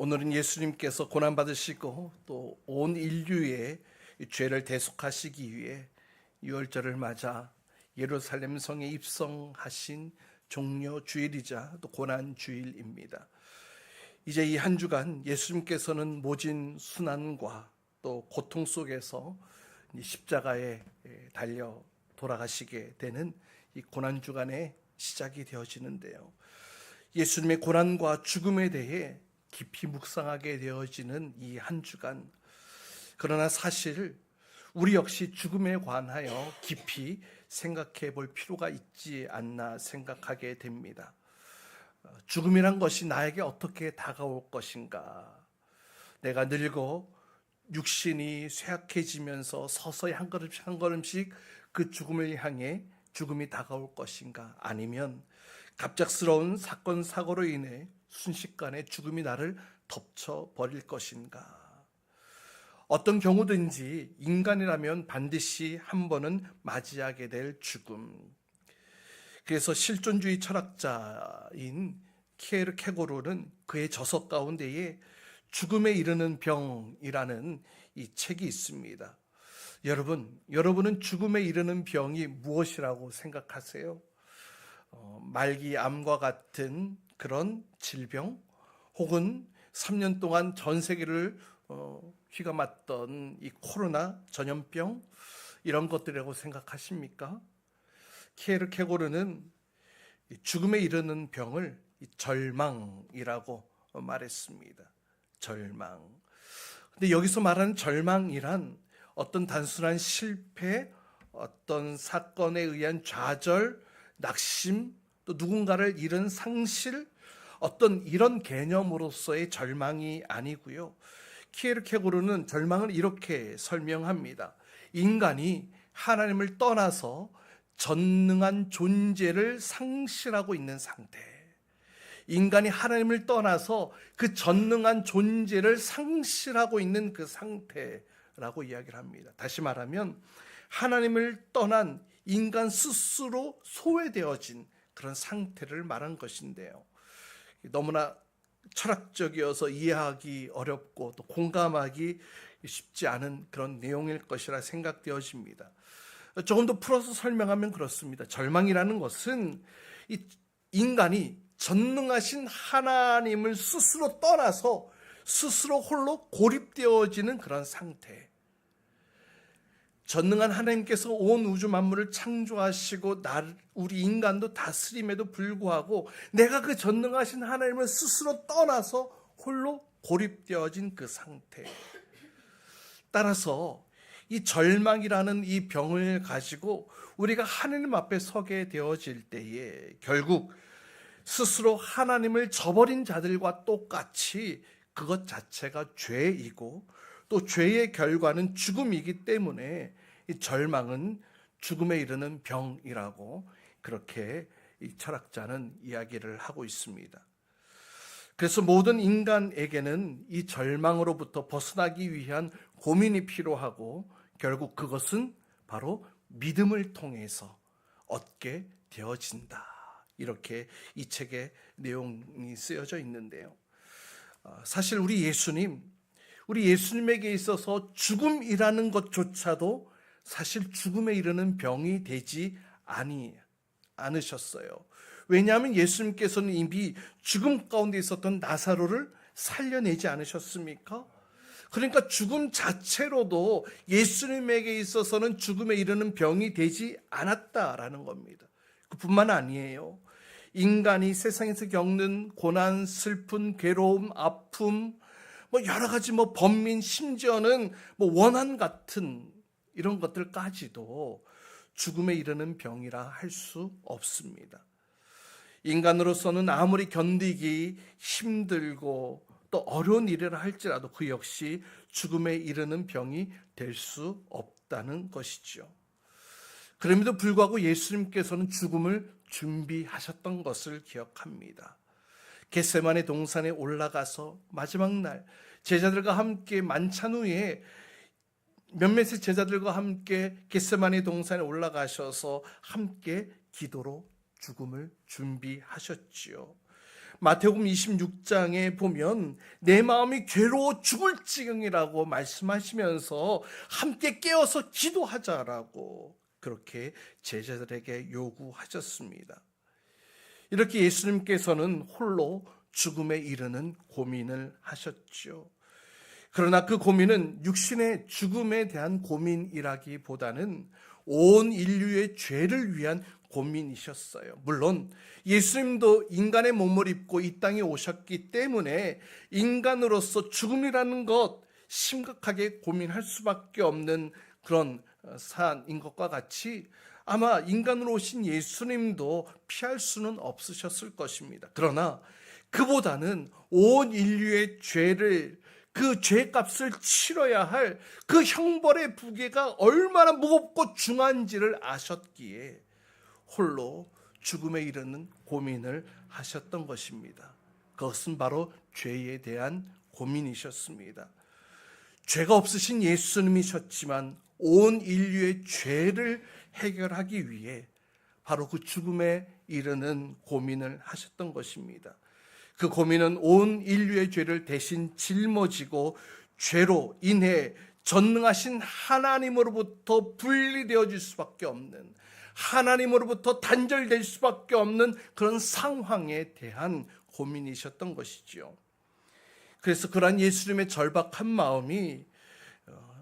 오늘은 예수님께서 고난 받으시고 또 온 인류의 이 죄를 대속하시기 위해 유월절을 맞아 예루살렘 성에 입성하신 종려 주일이자 또 고난 주일입니다. 이제 이 한 주간 예수님께서는 모진 순환과 또 고통 속에서 이 십자가에 달려 돌아가시게 되는 이 고난 주간의 시작이 되어지는데요. 예수님의 고난과 죽음에 대해 깊이 묵상하게 되어지는 이 한 주간. 그러나 사실 우리 역시 죽음에 관하여 깊이 생각해 볼 필요가 있지 않나 생각하게 됩니다. 어, 죽음이란 것이 나에게 어떻게 다가올 것인가? 내가 늙어 육신이 쇠약해지면서 서서히 한 걸음씩 한 걸음씩 그 죽음을 향해 죽음이 다가올 것인가? 아니면 갑작스러운 사건 사고로 인해 순식간에 죽음이 나를 덮쳐 버릴 것인가? 어떤 경우든지 인간이라면 반드시 한 번은 맞이하게 될 죽음. 그래서 실존주의 철학자인 키에르 케고르는 그의 저서 가운데에 죽음에 이르는 병이라는 이 책이 있습니다. 여러분, 여러분은 죽음에 이르는 병이 무엇이라고 생각하세요? 어, 말기 암과 같은 그런 질병, 혹은 3년 동안 전 세계를 어, 휘감았던 이 코로나 전염병 이런 것들이라고 생각하십니까? 키에르 케고르는 죽음에 이르는 병을 절망이라고 말했습니다. 절망. 근데 여기서 말하는 절망이란 어떤 단순한 실패, 어떤 사건에 의한 좌절, 낙심, 또 누군가를 잃은 상실, 어떤 이런 개념으로서의 절망이 아니고요. 키에르케고르는 절망을 이렇게 설명합니다. 인간이 하나님을 떠나서 전능한 존재를 상실하고 있는 상태. 인간이 하나님을 떠나서 그 전능한 존재를 상실하고 있는 그 상태라고 이야기를 합니다. 다시 말하면 하나님을 떠난 인간 스스로 소외되어진 그런 상태를 말한 것인데요. 너무나 철학적이어서 이해하기 어렵고 또 공감하기 쉽지 않은 그런 내용일 것이라 생각되어집니다. 조금 더 풀어서 설명하면 그렇습니다. 절망이라는 것은 이 인간이 전능하신 하나님을 스스로 떠나서 스스로 홀로 고립되어지는 그런 상태. 전능한 하나님께서 온 우주 만물을 창조하시고 나 우리 인간도 다스림에도 불구하고 내가 그 전능하신 하나님을 스스로 떠나서 홀로 고립되어진 그 상태. 따라서 이 절망이라는 이 병을 가지고 우리가 하나님 앞에 서게 되어질 때에 결국 스스로 하나님을 저버린 자들과 똑같이 그것 자체가 죄이고 또 죄의 결과는 죽음이기 때문에 이 절망은 죽음에 이르는 병이라고 그렇게 이 철학자는 이야기를 하고 있습니다. 그래서 모든 인간에게는 이 절망으로부터 벗어나기 위한 고민이 필요하고 결국 그것은 바로 믿음을 통해서 얻게 되어진다. 이렇게 이 책의 내용이 쓰여져 있는데요. 어, 사실 우리 예수님, 우리 예수님에게 있어서 죽음이라는 것조차도 사실 죽음에 이르는 병이 되지 아니 않으셨어요. 왜냐하면 예수님께서는 이미 죽음 가운데 있었던 나사로를 살려내지 않으셨습니까? 그러니까 죽음 자체로도 예수님에게 있어서는 죽음에 이르는 병이 되지 않았다라는 겁니다. 그뿐만 아니에요. 인간이 세상에서 겪는 고난, 슬픈, 괴로움, 아픔, 뭐 여러 가지 뭐 번민, 심지어는 뭐 원한 같은 이런 것들까지도 죽음에 이르는 병이라 할 수 없습니다. 인간으로서는 아무리 견디기 힘들고 또 어려운 일이라 할지라도 그 역시 죽음에 이르는 병이 될 수 없다는 것이죠. 그럼에도 불구하고 예수님께서는 죽음을 준비하셨던 것을 기억합니다. 겟세만의 동산에 올라가서 마지막 날 제자들과 함께 만찬 후에 몇몇의 제자들과 함께 겟세만의 동산에 올라가셔서 함께 기도로 죽음을 준비하셨지요. 마태복음 26장에 보면 내 마음이 괴로워 죽을 지경이라고 말씀하시면서 함께 깨어서 기도하자라고 그렇게 제자들에게 요구하셨습니다. 이렇게 예수님께서는 홀로 죽음에 이르는 고민을 하셨죠. 그러나 그 고민은 육신의 죽음에 대한 고민이라기보다는 온 인류의 죄를 위한 고민이셨어요. 물론 예수님도 인간의 몸을 입고 이 땅에 오셨기 때문에 인간으로서 죽음이라는 것 심각하게 고민할 수밖에 없는 그런 사안인 것과 같이 아마 인간으로 오신 예수님도 피할 수는 없으셨을 것입니다. 그러나 그보다는 온 인류의 죄를 그 죄값을 치러야 할 그 형벌의 부계가 얼마나 무겁고 중한지를 아셨기에 홀로 죽음에 이르는 고민을 하셨던 것입니다. 그것은 바로 죄에 대한 고민이셨습니다. 죄가 없으신 예수님이셨지만 온 인류의 죄를 해결하기 위해 바로 그 죽음에 이르는 고민을 하셨던 것입니다. 그 고민은 온 인류의 죄를 대신 짊어지고 죄로 인해 전능하신 하나님으로부터 분리되어질 수밖에 없는 하나님으로부터 단절될 수밖에 없는 그런 상황에 대한 고민이셨던 것이지요. 그래서 그러한 예수님의 절박한 마음이 어,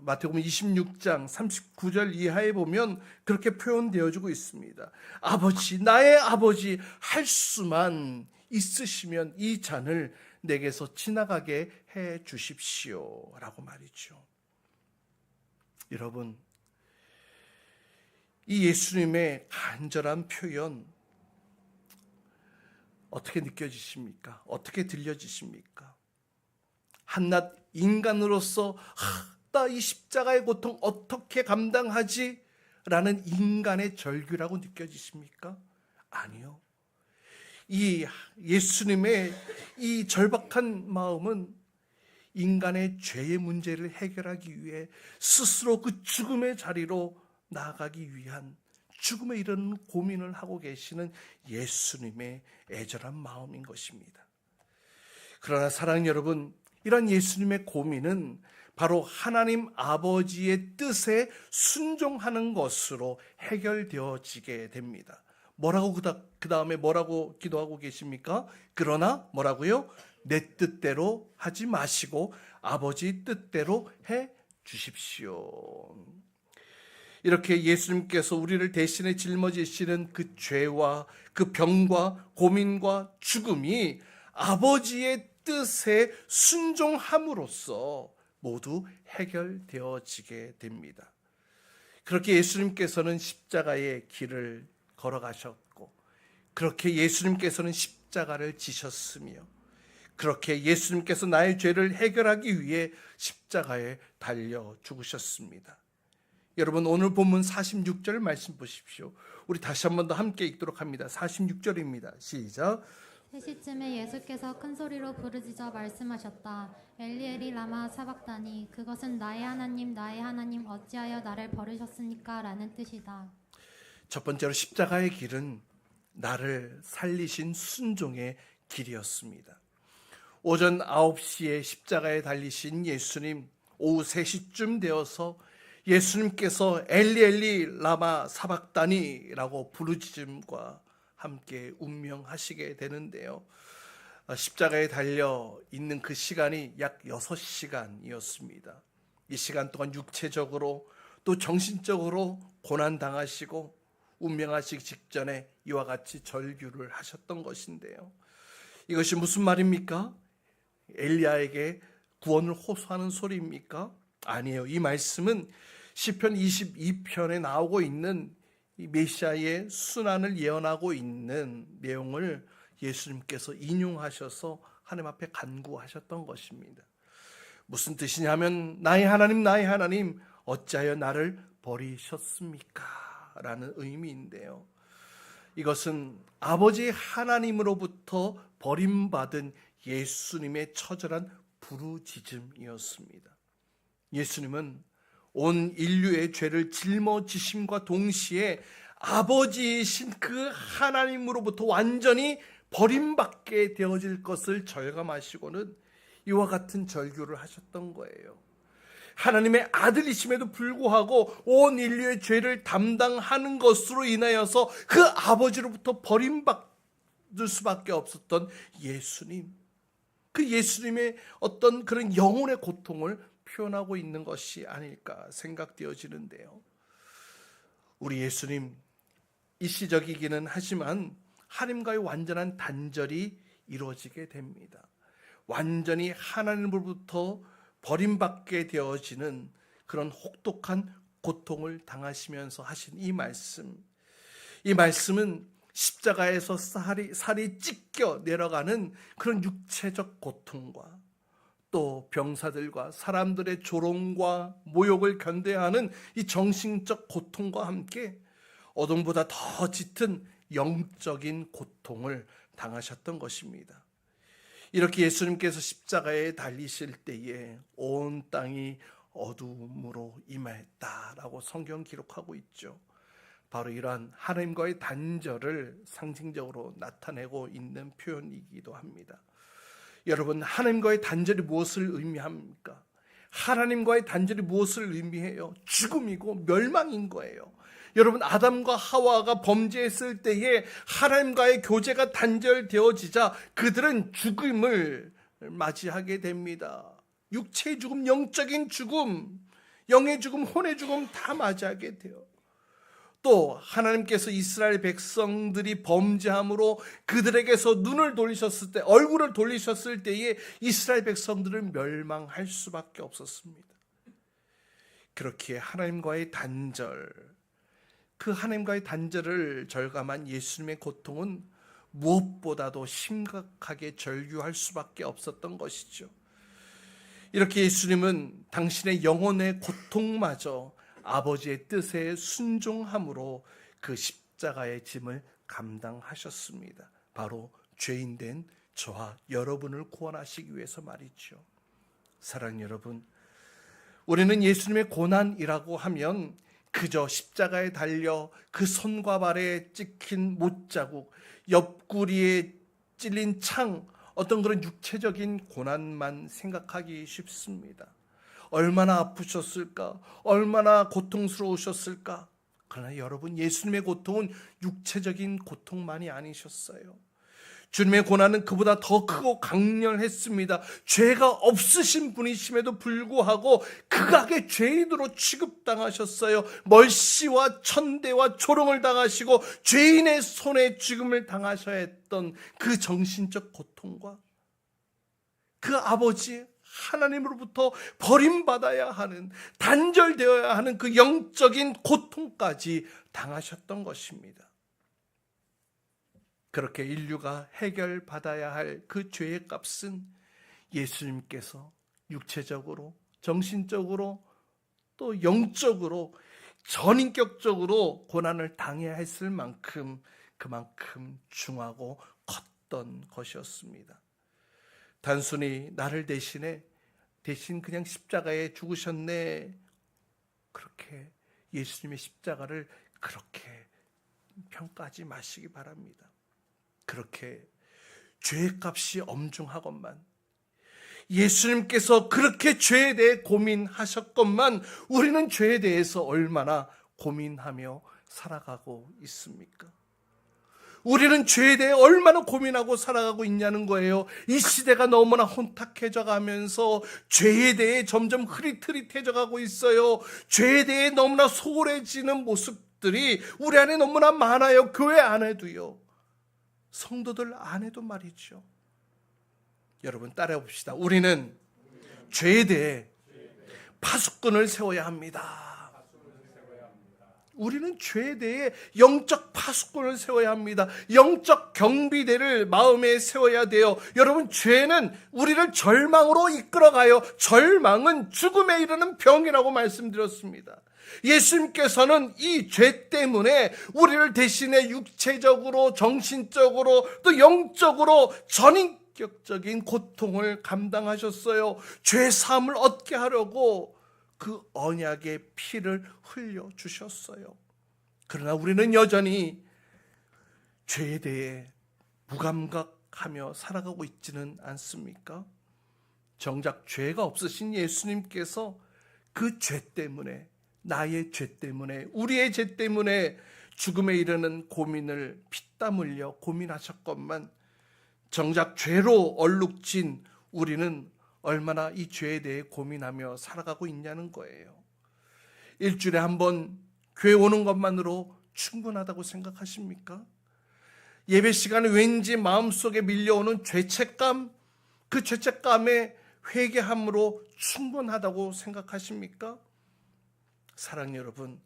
마태복음 26장 39절 이하에 보면 그렇게 표현되어지고 있습니다. 아버지, 나의 아버지 할 수만 있으시면 이 잔을 내게서 지나가게 해 주십시오라고 말이죠. 여러분, 이 예수님의 간절한 표현 어떻게 느껴지십니까? 어떻게 들려지십니까? 한낱 인간으로서 나이 십자가의 고통 어떻게 감당하지? 라는 인간의 절규라고 느껴지십니까? 아니요. 이 예수님의 이 절박한 마음은 인간의 죄의 문제를 해결하기 위해 스스로 그 죽음의 자리로 나아가기 위한 죽음에 이르는 고민을 하고 계시는 예수님의 애절한 마음인 것입니다. 그러나 사랑 여러분, 이런 예수님의 고민은 바로 하나님 아버지의 뜻에 순종하는 것으로 해결되어지게 됩니다. 뭐라고 그 다음에 뭐라고 기도하고 계십니까? 그러나 뭐라고요? 내 뜻대로 하지 마시고 아버지 뜻대로 해 주십시오. 이렇게 예수님께서 우리를 대신에 짊어지시는 그 죄와 그 병과 고민과 죽음이 아버지의 뜻에 순종함으로써 모두 해결되어지게 됩니다. 그렇게 예수님께서는 십자가의 길을 걸어가셨고, 그렇게 예수님께서는 십자가를 지셨으며, 그렇게 예수님께서 나의 죄를 해결하기 위해 십자가에 달려 죽으셨습니다. 여러분 오늘 본문 46절 말씀 보십시오. 우리 다시 한 번 더 함께 읽도록 합니다. 46절입니다. 시작. 3시쯤에 예수께서 큰 소리로 부르짖어 말씀하셨다. 엘리엘이 라마 사박다니 그것은 나의 하나님 나의 하나님 어찌하여 나를 버리셨습니까? 라는 뜻이다. 첫 번째로 십자가의 길은 나를 살리신 순종의 길이었습니다. 오전 9시에 십자가에 달리신 예수님 오후 3시쯤 되어서 예수님께서 엘리 엘리 라마 사박다니라고 부르짖음과 함께 운명하시게 되는데요. 아, 십자가에 달려 있는 그 시간이 약 6시간이었습니다. 이 시간 동안 육체적으로 또 정신적으로 고난 당하시고 운명하시기 직전에 이와 같이 절규를 하셨던 것인데요. 이것이 무슨 말입니까? 엘리야에게 구원을 호소하는 소리입니까? 아니에요. 이 말씀은 시편 22편에 나오고 있는 이 메시아의 순환을 예언하고 있는 내용을 예수님께서 인용하셔서 하나님 앞에 간구하셨던 것입니다. 무슨 뜻이냐면 나의 하나님 나의 하나님 어찌하여 나를 버리셨습니까? 라는 의미인데요. 이것은 아버지 하나님으로부터 버림받은 예수님의 처절한 부르짖음이었습니다. 예수님은 온 인류의 죄를 짊어지심과 동시에 아버지이신 그 하나님으로부터 완전히 버림받게 되어질 것을 절감하시고는 이와 같은 절규를 하셨던 거예요. 하나님의 아들이심에도 불구하고 온 인류의 죄를 담당하는 것으로 인하여서 그 아버지로부터 버림받을 수밖에 없었던 예수님. 그 예수님의 어떤 그런 영혼의 고통을 표현하고 있는 것이 아닐까 생각되어지는데요. 우리 예수님 일시적이기는 하지만 하나님과의 완전한 단절이 이루어지게 됩니다. 완전히 하나님으로부터 버림받게 되어지는 그런 혹독한 고통을 당하시면서 하신 이 말씀. 이 말씀은 십자가에서 살이, 살이 찢겨 내려가는 그런 육체적 고통과 또 병사들과 사람들의 조롱과 모욕을 견뎌야 하는 이 정신적 고통과 함께 어둠보다 더 짙은 영적인 고통을 당하셨던 것입니다. 이렇게 예수님께서 십자가에 달리실 때에 온 땅이 어둠으로 임하였다라고 성경 기록하고 있죠. 바로 이러한 하나님과의 단절을 상징적으로 나타내고 있는 표현이기도 합니다. 여러분, 하나님과의 단절이 무엇을 의미합니까? 하나님과의 단절이 무엇을 의미해요? 죽음이고 멸망인 거예요. 여러분, 아담과 하와가 범죄했을 때에 하나님과의 교제가 단절되어지자 그들은 죽음을 맞이하게 됩니다. 육체의 죽음, 영적인 죽음, 영의 죽음, 혼의 죽음 다 맞이하게 돼요. 또 하나님께서 이스라엘 백성들이 범죄함으로 그들에게서 눈을 돌리셨을 때 얼굴을 돌리셨을 때에 이스라엘 백성들은 멸망할 수밖에 없었습니다. 그렇게 하나님과의 단절 그 하나님과의 단절을 절감한 예수님의 고통은 무엇보다도 심각하게 절규할 수밖에 없었던 것이죠. 이렇게 예수님은 당신의 영혼의 고통마저 아버지의 뜻에 순종함으로 그 십자가의 짐을 감당하셨습니다. 바로 죄인 된 저와 여러분을 구원하시기 위해서 말이죠. 사랑 여러분, 우리는 예수님의 고난이라고 하면 그저 십자가에 달려 그 손과 발에 찍힌 못자국, 옆구리에 찔린 창, 어떤 그런 육체적인 고난만 생각하기 쉽습니다. 얼마나 아프셨을까? 얼마나 고통스러우셨을까? 그러나 여러분, 예수님의 고통은 육체적인 고통만이 아니셨어요. 주님의 고난은 그보다 더 크고 강렬했습니다. 죄가 없으신 분이심에도 불구하고 극악의 죄인으로 취급당하셨어요. 멀씨와 천대와 조롱을 당하시고 죄인의 손에 죽음을 당하셔야 했던 그 정신적 고통과 그 아버지 하나님으로부터 버림받아야 하는 단절되어야 하는 그 영적인 고통까지 당하셨던 것입니다. 그렇게 인류가 해결받아야 할 그 죄의 값은 예수님께서 육체적으로, 정신적으로, 또 영적으로, 전인격적으로 고난을 당해야 했을 만큼 그만큼 중하고 컸던 것이었습니다. 단순히 나를 대신에 대신 그냥 십자가에 죽으셨네. 그렇게 예수님의 십자가를 그렇게 평가하지 마시기 바랍니다. 그렇게 죄값이 엄중하건만 예수님께서 그렇게 죄에 대해 고민하셨건만 우리는 죄에 대해서 얼마나 고민하며 살아가고 있습니까? 우리는 죄에 대해 얼마나 고민하고 살아가고 있냐는 거예요. 이 시대가 너무나 혼탁해져 가면서 죄에 대해 점점 흐릿흐릿해져 가고 있어요. 죄에 대해 너무나 소홀해지는 모습들이 우리 안에 너무나 많아요. 교회 안에도요. 성도들 안에도 말이죠. 여러분 따라해 봅시다. 우리는 죄에 대해 파수꾼을 세워야 합니다. 우리는 죄에 대해 영적 파수꾼을 세워야 합니다. 영적 경비대를 마음에 세워야 돼요. 여러분, 죄는 우리를 절망으로 이끌어가요. 절망은 죽음에 이르는 병이라고 말씀드렸습니다. 예수님께서는 이 죄 때문에 우리를 대신에 육체적으로, 정신적으로, 또 영적으로 전인격적인 고통을 감당하셨어요. 죄 사함을 얻게 하려고 그 언약의 피를 흘려 주셨어요. 그러나 우리는 여전히 죄에 대해 무감각하며 살아가고 있지는 않습니까? 정작 죄가 없으신 예수님께서 그 죄 때문에 나의 죄 때문에 우리의 죄 때문에 죽음에 이르는 고민을 피땀 흘려 고민하셨건만 정작 죄로 얼룩진 우리는 얼마나 이 죄에 대해 고민하며 살아가고 있냐는 거예요. 일주일에 한 번 교회 오는 것만으로 충분하다고 생각하십니까? 예배 시간에 왠지 마음속에 밀려오는 죄책감, 그 죄책감에 회개함으로 충분하다고 생각하십니까? 사랑 여러분,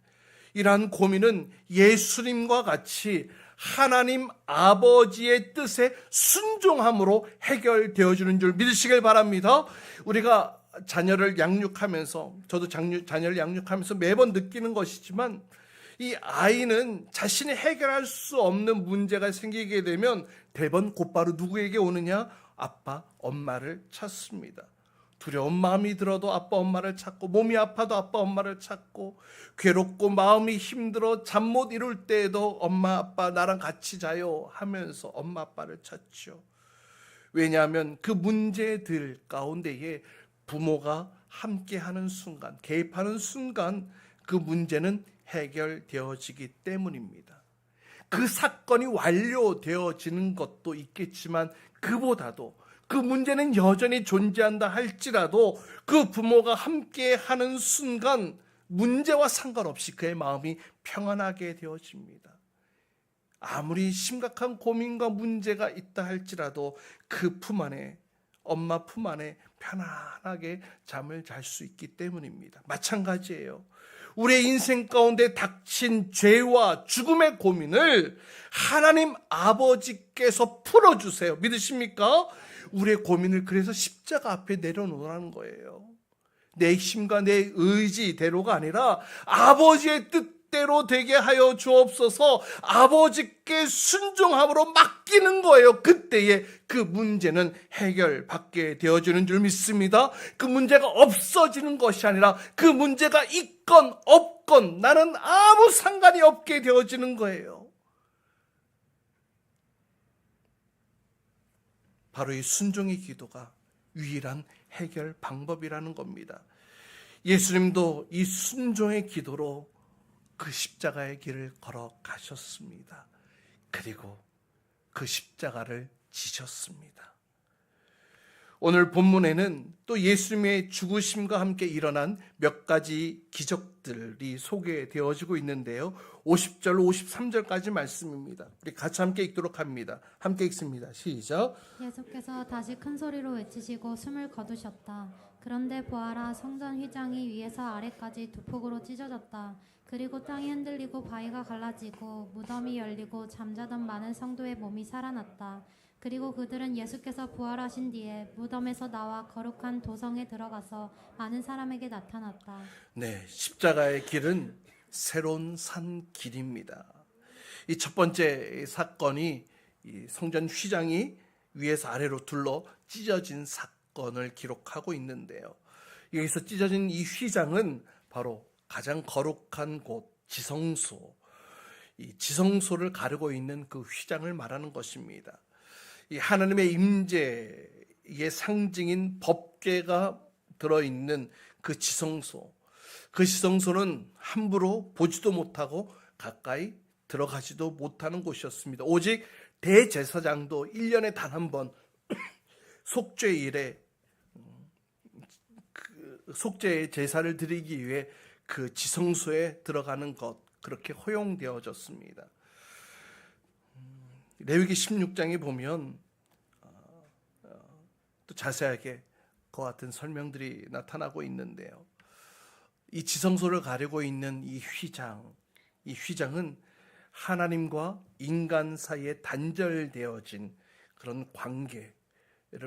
이러한 고민은 예수님과 같이 하나님 아버지의 뜻에 순종함으로 해결되어지는 줄 믿으시길 바랍니다. 우리가 자녀를 양육하면서, 저도 장유- 자녀를 양육하면서 매번 느끼는 것이지만, 이 아이는 자신이 해결할 수 없는 문제가 생기게 되면 대번 곧바로 누구에게 오느냐? 아빠, 엄마를 찾습니다. 두려운 마음이 들어도 아빠, 엄마를 찾고 몸이 아파도 아빠, 엄마를 찾고 괴롭고 마음이 힘들어 잠 못 이룰 때에도 엄마, 아빠 나랑 같이 자요 하면서 엄마, 아빠를 찾죠. 왜냐하면 그 문제들 가운데에 부모가 함께하는 순간, 개입하는 순간 그 문제는 해결되어지기 때문입니다. 그 사건이 완료되어지는 것도 있겠지만 그보다도 그 문제는 여전히 존재한다 할지라도 그 부모가 함께 하는 순간 문제와 상관없이 그의 마음이 평안하게 되어집니다. 아무리 심각한 고민과 문제가 있다 할지라도 그 품 안에 엄마 품 안에 편안하게 잠을 잘 수 있기 때문입니다. 마찬가지예요. 우리의 인생 가운데 닥친 죄와 죽음의 고민을 하나님 아버지께서 풀어주세요. 믿으십니까? 우리의 고민을 그래서 십자가 앞에 내려놓으라는 거예요. 내 힘과 내 의지대로가 아니라 아버지의 뜻대로 되게 하여 주옵소서 아버지께 순종함으로 맡기는 거예요. 그때에 그 문제는 해결받게 되어지는 줄 믿습니다. 그 문제가 없어지는 것이 아니라 그 문제가 있건 없건 나는 아무 상관이 없게 되어지는 거예요. 바로 이 순종의 기도가 유일한 해결 방법이라는 겁니다. 예수님도 이 순종의 기도로 그 십자가의 길을 걸어가셨습니다. 그리고 그 십자가를 지셨습니다. 오늘 본문에는 또 예수님의 죽으심과 함께 일어난 몇 가지 기적들이 소개되어지고 있는데요. 50절, 53절까지 말씀입니다. 우리 같이 함께 읽도록 합니다. 함께 읽습니다. 시작. 예수께서 다시 큰 소리로 외치시고 숨을 거두셨다. 그런데 보아라 성전 휘장이 위에서 아래까지 두 폭으로 찢어졌다. 그리고 땅이 흔들리고 바위가 갈라지고 무덤이 열리고 잠자던 많은 성도의 몸이 살아났다. 그리고 그들은 예수께서 부활하신 뒤에 무덤에서 나와 거룩한 도성에 들어가서 많은 사람에게 나타났다. 네, 십자가의 길은 새로운 산 길입니다. 이 첫 번째 사건이 이 성전 휘장이 위에서 아래로 둘러 찢어진 사건을 기록하고 있는데요. 여기서 찢어진 이 휘장은 바로 가장 거룩한 곳 지성소, 이 지성소를 가르고 있는 그 휘장을 말하는 것입니다. 이 하나님의 임재의 상징인 법궤가 들어 있는 그 지성소, 그 지성소는 함부로 보지도 못하고 가까이 들어가지도 못하는 곳이었습니다. 오직 대제사장도 1년에 단 한 번 속죄일에 그 속죄의 제사를 드리기 위해 그 지성소에 들어가는 것 그렇게 허용되어졌습니다. 레위기 16장에 보면 어, 어, 또 자세하게 그와 같은 설명들이 나타나고 있는데요. 이 지성소를 가리고 있는 이 휘장, 이 휘장은 하나님과 인간 사이에 단절되어진 그런 관계를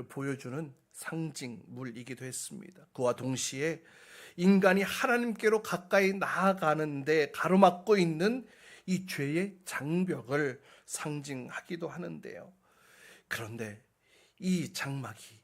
보여주는 상징물이기도 했습니다. 그와 동시에 인간이 하나님께로 가까이 나아가는데 가로막고 있는 이 죄의 장벽을 상징하기도 하는데요. 그런데 이 장막이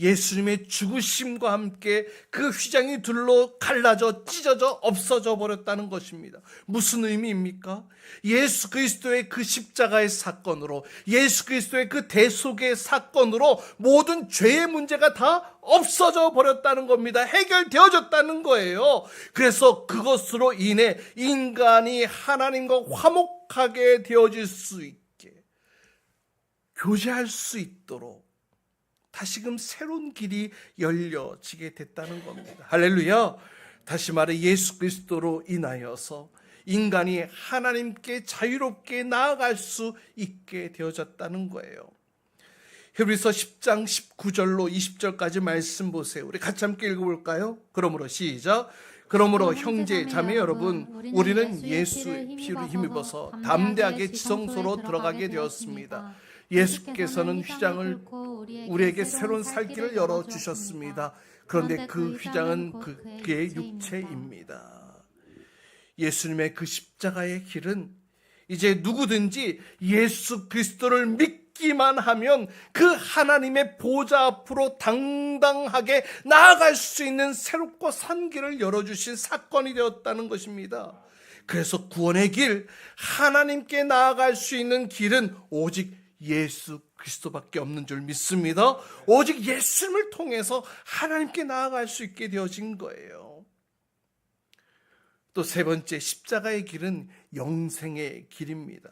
예수님의 죽으심과 함께 그 휘장이 둘로 갈라져 찢어져 없어져 버렸다는 것입니다. 무슨 의미입니까? 예수 그리스도의 그 십자가의 사건으로 예수 그리스도의 그 대속의 사건으로 모든 죄의 문제가 다 없어져 버렸다는 겁니다. 해결되어졌다는 거예요. 그래서 그것으로 인해 인간이 하나님과 화목하게 되어질 수 있게 교제할 수 있도록 다시금 새로운 길이 열려지게 됐다는 겁니다. 할렐루야. 다시 말해 예수 그리스도로 인하여서 인간이 하나님께 자유롭게 나아갈 수 있게 되어졌다는 거예요. 히브리서 10장 19절로 20절까지 말씀 보세요. 우리 같이 함께 읽어볼까요? 그러므로 시작. 그러므로 형제 자매 여러분 우리는 예수의 피를 힘입어서 담대하게 지성소로 들어가게 되었습니다. 예수께서는 휘장을 우리에게 새로운 살 길을 열어 주셨습니다. 그런데 그 휘장은 그의 육체입니다. 예수님의 그 십자가의 길은 이제 누구든지 예수 그리스도를 믿기만 하면 그 하나님의 보좌 앞으로 당당하게 나아갈 수 있는 새롭고 산 길을 열어주신 사건이 되었다는 것입니다. 그래서 구원의 길, 하나님께 나아갈 수 있는 길은 오직 예수 그리스도밖에 없는 줄 믿습니다. 오직 예수님을 통해서 하나님께 나아갈 수 있게 되어진 거예요. 또 세 번째 십자가의 길은 영생의 길입니다.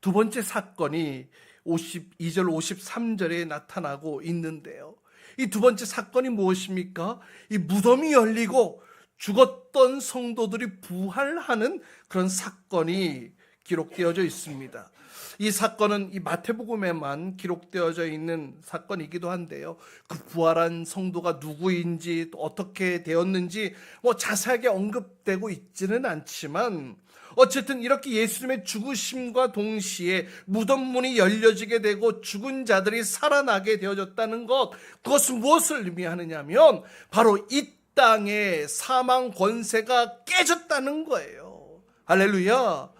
두 번째 사건이 52절 53절에 나타나고 있는데요. 이 두 번째 사건이 무엇입니까? 이 무덤이 열리고 죽었던 성도들이 부활하는 그런 사건이 기록되어져 있습니다. 이 사건은 이 마태복음에만 기록되어져 있는 사건이기도 한데요. 그 부활한 성도가 누구인지 또 어떻게 되었는지 뭐 자세하게 언급되고 있지는 않지만 어쨌든 이렇게 예수님의 죽으심과 동시에 무덤 문이 열려지게 되고 죽은 자들이 살아나게 되어졌다는 것 그것은 무엇을 의미하느냐면 바로 이 땅의 사망 권세가 깨졌다는 거예요. 할렐루야.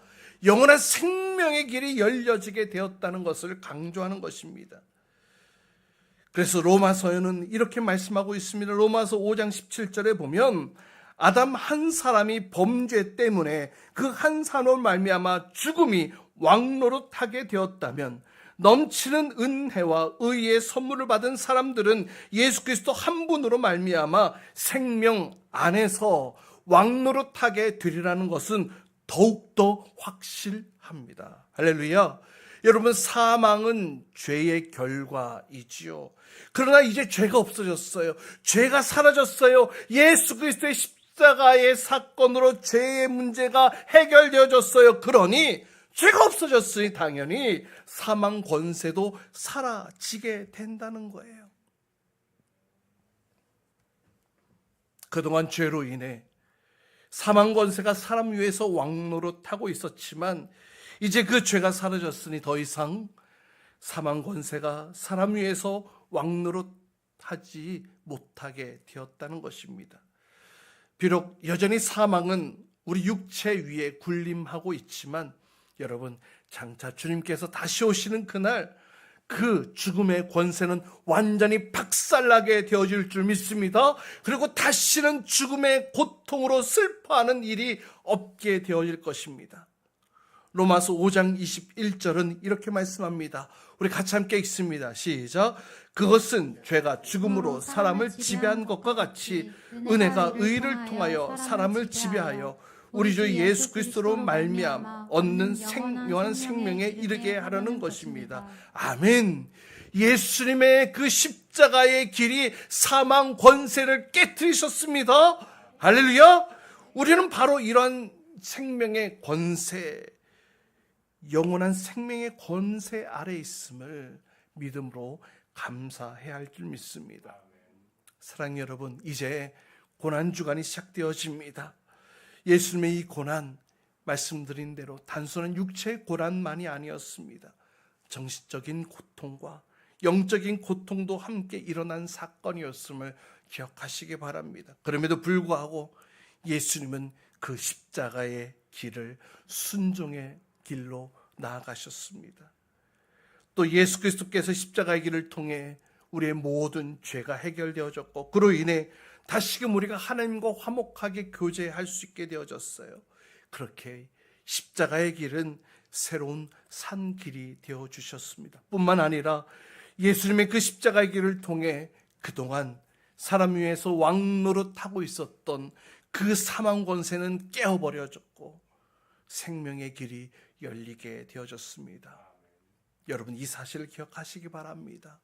영원한 생명의 길이 열려지게 되었다는 것을 강조하는 것입니다. 그래서 로마서에는 이렇게 말씀하고 있습니다. 로마서 5장 17절에 보면 아담 한 사람이 범죄 때문에 그 한 사람을 말미암아 죽음이 왕노릇하게 되었다면 넘치는 은혜와 의의 선물을 받은 사람들은 예수 그리스도 한 분으로 말미암아 생명 안에서 왕노릇하게 되리라는 것은 더욱더 확실합니다. 할렐루야. 여러분, 사망은 죄의 결과이지요. 그러나 이제 죄가 없어졌어요. 죄가 사라졌어요. 예수 그리스도의 십자가의 사건으로 죄의 문제가 해결되어졌어요. 그러니 죄가 없어졌으니 당연히 사망 권세도 사라지게 된다는 거예요. 그동안 죄로 인해 사망 권세가 사람 위에서 왕노릇하고 있었지만 이제 그 죄가 사라졌으니 더 이상 사망 권세가 사람 위에서 왕노릇하지 못하게 되었다는 것입니다. 비록 여전히 사망은 우리 육체 위에 군림하고 있지만 여러분 장차 주님께서 다시 오시는 그날 그 죽음의 권세는 완전히 박살나게 되어질 줄 믿습니다. 그리고 다시는 죽음의 고통으로 슬퍼하는 일이 없게 되어질 것입니다. 로마서 5장 21절은 이렇게 말씀합니다. 우리 같이 함께 읽습니다. 시작. 그것은 죄가 죽음으로 사람을 지배한 것과 같이 은혜가 의를 통하여 사람을 지배하여 우리 주 예수 그리스도로 말미암아 얻는 생명한 생명에 이르게 하려는 것입니다. 아멘. 예수님의 그 십자가의 길이 사망 권세를 깨뜨리셨습니다. 할렐루야. 우리는 바로 이런 생명의 권세, 영원한 생명의 권세 아래 있음을 믿음으로 감사해야 할 줄 믿습니다. 사랑 여러분, 이제 고난 주간이 시작되어집니다. 예수님의 이 고난 말씀드린 대로 단순한 육체의 고난만이 아니었습니다. 정신적인 고통과 영적인 고통도 함께 일어난 사건이었음을 기억하시기 바랍니다. 그럼에도 불구하고 예수님은 그 십자가의 길을 순종의 길로 나아가셨습니다. 또 예수 그리스도께서 십자가의 길을 통해 우리의 모든 죄가 해결되어졌고 그로 인해 다시금 우리가 하나님과 화목하게 교제할 수 있게 되어졌어요. 그렇게 십자가의 길은 새로운 산 길이 되어 주셨습니다. 뿐만 아니라 예수님의 그 십자가의 길을 통해 그동안 사람 위에서 왕노릇하고 있었던 그 사망 권세는 깨어버려졌고 생명의 길이 열리게 되어졌습니다. 여러분 이 사실을 기억하시기 바랍니다.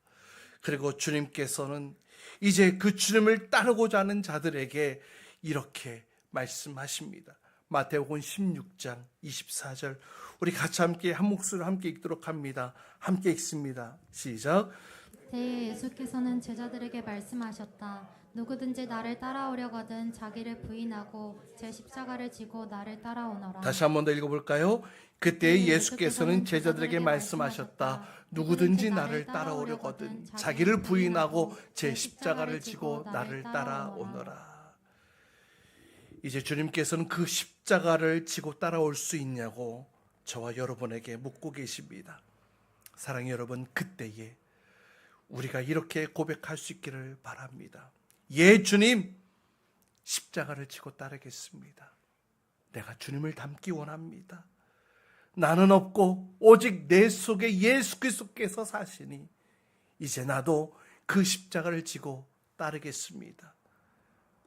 그리고 주님께서는 이제 그 주님을 따르고자 하는 자들에게 이렇게 말씀하십니다. 마태복음 16장 24절 우리 같이 함께 한 목소리로 함께 읽도록 합니다. 함께 읽습니다. 시작. 그때 예수께서는 제자들에게 말씀하셨다. 누구든지 나를 따라오려거든 자기를 부인하고 제 십자가를 지고 나를 따라오너라. 다시 한 번 더 읽어볼까요? 그때 예수께서는 제자들에게 말씀하셨다. 누구든지 나를 따라오려거든 자기를 부인하고 제 십자가를 지고 나를 따라오너라. 이제 주님께서는 그 십자가를 지고 따라올 수 있냐고 저와 여러분에게 묻고 계십니다. 사랑의 여러분, 그때에 우리가 이렇게 고백할 수 있기를 바랍니다. 예, 주님, 십자가를 지고 따르겠습니다. 내가 주님을 닮기 원합니다. 나는 없고 오직 내 속에 예수 그리스도께서 사시니 이제 나도 그 십자가를 지고 따르겠습니다.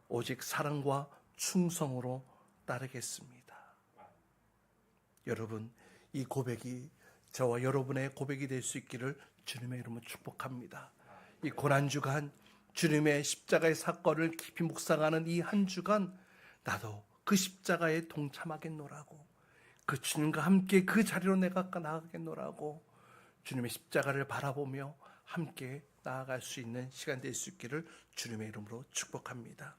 오직 사랑과 충성으로 따르겠습니다. 여러분, 이 고백이 저와 여러분의 고백이 될 수 있기를 주님의 이름으로 축복합니다. 이 고난 주간 주님의 십자가의 사건을 깊이 묵상하는 이 한 주간 나도 그 십자가에 동참하겠노라고 그 주님과 함께 그 자리로 내가 나가겠노라고 주님의 십자가를 바라보며 함께 나아갈 수 있는 시간 될 수 있기를 주님의 이름으로 축복합니다.